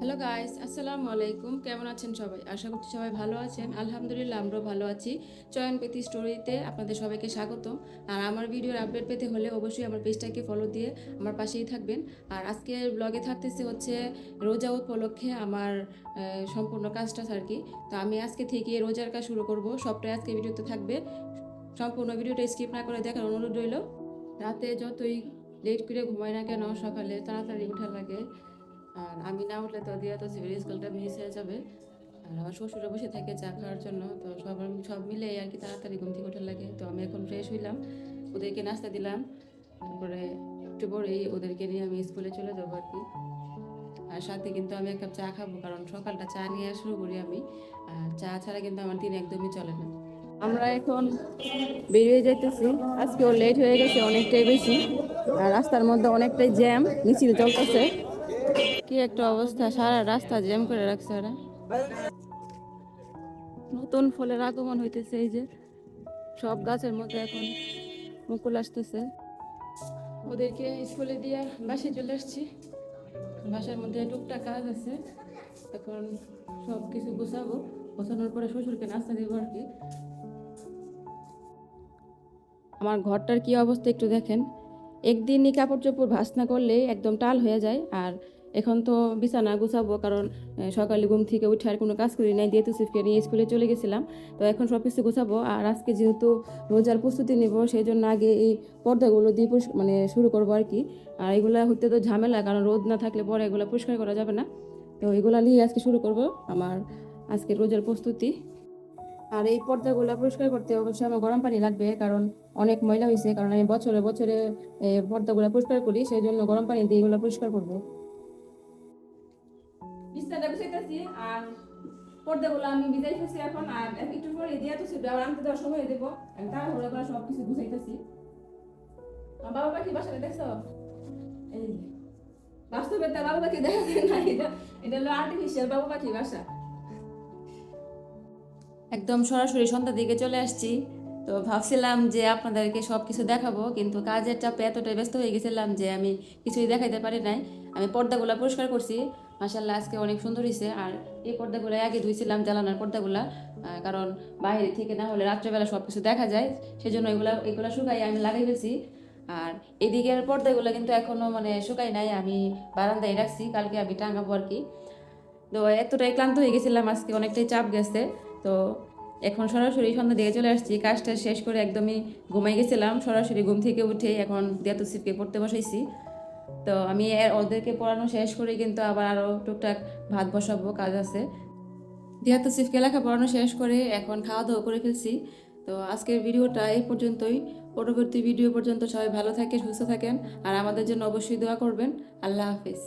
Hello guys আসসালামু আলাইকুম কেমন আছেন সবাই? আশা করছি সবাই ভালো আছেন। আলহামদুলিল্লাহ, আমরাও ভালো আছি। চয়ন পেতি স্টোরিতে আপনাদের সবাইকে স্বাগতম। আর আমার ভিডিওর আপডেট পেতে হলে অবশ্যই আমার পেজটাকে ফলো দিয়ে আমার পাশেই থাকবেন। আর আজকে ব্লগে থাকতেছে হচ্ছে রোজা উপলক্ষে আমার সম্পূর্ণ কাজটা আর কি তো আমি আজকে থেকে রোজার কাজ শুরু করব। সবটাই আজকে ভিডিওতে থাকবে। সম্পূর্ণ ভিডিওটা স্কিপ না করে দেখার অনুরোধ রইল। রাতে যতই লেট করে ঘুমাই না কেন, সকালে তাড়াতাড়ি উঠা লাগে। আর আমি না উঠলে তো দিয়া তো সিভিল স্কুলটা মিস হয়ে যাবে। আর আমার শ্বশুরে বসে থাকে চা খাওয়ার জন্য, তো সব সব মিলে আর কি তাড়াতাড়ি ঘুম থেকে ওঠা লাগে। তো আমি এখন ফ্রেশ হইলাম, ওদেরকে নাস্তা দিলাম, তারপরে একটু পরেই ওদেরকে নিয়ে আমি স্কুলে চলে যাব আর কি। আর সাথে কিন্তু আমি এক কাপ চা খাব, কারণ সকালটা চা নিয়ে শুরু করি আমি, আর চা ছাড়া কিন্তু আমার দিন একদমই চলে না। আমরা এখন বেরিয়ে যাইতেছি, আজকেও লেট হয়ে গেছে অনেকটাই বেশি, আর রাস্তার মধ্যে অনেকটাই জ্যাম মিছিল চলতেছে। কি একটা অবস্থা? সারা রাস্তা জ্যাম করে রাখছে ওরা। নতুন ফলের আগমন হইতেছে এই যে। সব গাছের মধ্যে এখন মুকুল আসতেছে। ওদেরকে স্কুলে দিয়ে বাসায় চলে আসছি। বাসার মধ্যে টুকটাক কাজ আছে। এখন সব কিছু গোছাবো। গোছানোর পরে শ্বশুরকে নাস্তা দেবো আর কি। আমার ঘরটার কি অবস্থা একটু দেখেন। একদিনই কাপড় চোপড় ভাস না করলে একদম টাল হয়ে যায়। আর এখন তো বিছানা গুছাবো, কারণ সকালে ঘুম থেকে উঠে আর কোনো কাজ করি নাই, যেহেতু তুসিফকে নিয়ে স্কুলে চলে গেছিলাম। তো এখন সব কিছু গুছাবো, আর আজকে যেহেতু রোজার প্রস্তুতি নেব সেই জন্য আগে এই পর্দাগুলো দিয়ে মানে শুরু করব আর কি। আর এগুলা হতে তো ঝামেলা, কারণ রোদ না থাকলে পরে এগুলো পরিষ্কার করা যাবে না। তো এগুলো নিয়ে আজকে শুরু করব, আমার আজকে রোজার প্রস্তুতি। আর এই পর্দাগুলো পরিষ্কার করতে অবশ্যই আমার গরম পানি লাগবে, কারণ অনেক ময়লা হয়েছে কারণ আমি বছরে বছরে পর্দাগুলো পরিষ্কার করি সেই জন্য গরম পানি দিয়ে এগুলো পরিষ্কার করব। আর আমি বিদায় এখন আর একটু পরে দিয়ে তো আবার দেবো আমি করে সব কিছু আর বাবা পাখি বাসাটা দেখছ? এই বাস্তবে তার বাবা পাখি দেখা যায় না, এটা এটা হলো আর্টিফিশিয়াল বাবা পাখি বাসা। একদম সরাসরি সন্ধ্যার দিকে চলে আসছি। তো ভাবছিলাম যে আপনাদেরকে সব কিছু দেখাবো, কিন্তু কাজের চাপে এতটাই ব্যস্ত হয়ে গেছিলাম যে আমি কিছুই দেখাইতে পারি নাই। আমি পর্দাগুলো পরিষ্কার করছি। মাসাল্লাহ আজকে অনেক সুন্দর হয়েছে আর এই পর্দাগুলো আগে ধুইছিলাম জ্বালানার পর্দাগুলা কারণ বাইরে থেকে না হলে রাত্রেবেলা সব কিছু দেখা যায়, সেজন্য এগুলা, এগুলো শুকাই আমি লাগাই ফেলছি। আর এদিকের পর্দাগুলো কিন্তু এখনও মানে শুকাই নাই, আমি বারান্দায় রাখছি, কালকে আমি টাঙাবো আর কি। তো এতটাই ক্লান্ত হয়ে গেছিলাম, আজকে অনেকটাই চাপ গেছে। তো এখন সরাসরি সন্ধ্যা দিকে চলে আসছি, কাজটা শেষ করে একদমই ঘুমাই গেছিলাম, সরাসরি ঘুম থেকে উঠে এখন দেয়াতুসিপকে পড়তে বসাইছি। তো আমি ওদেরকে পড়ানো শেষ করে, কিন্তু আবার আরও টুকটাক ভাত বসাবো, কাজ আছে। দিয়াতুসিফকে লেখা পড়ানো শেষ করে এখন খাওয়া দাওয়া করে ফেলছি। তো আজকের ভিডিওটা এই পর্যন্তই। পরবর্তী ভিডিও পর্যন্ত সবাই ভালো থাকে সুস্থ থাকেন, আর আমাদের জন্য অবশ্যই দোয়া করবেন। আল্লাহ হাফিজ।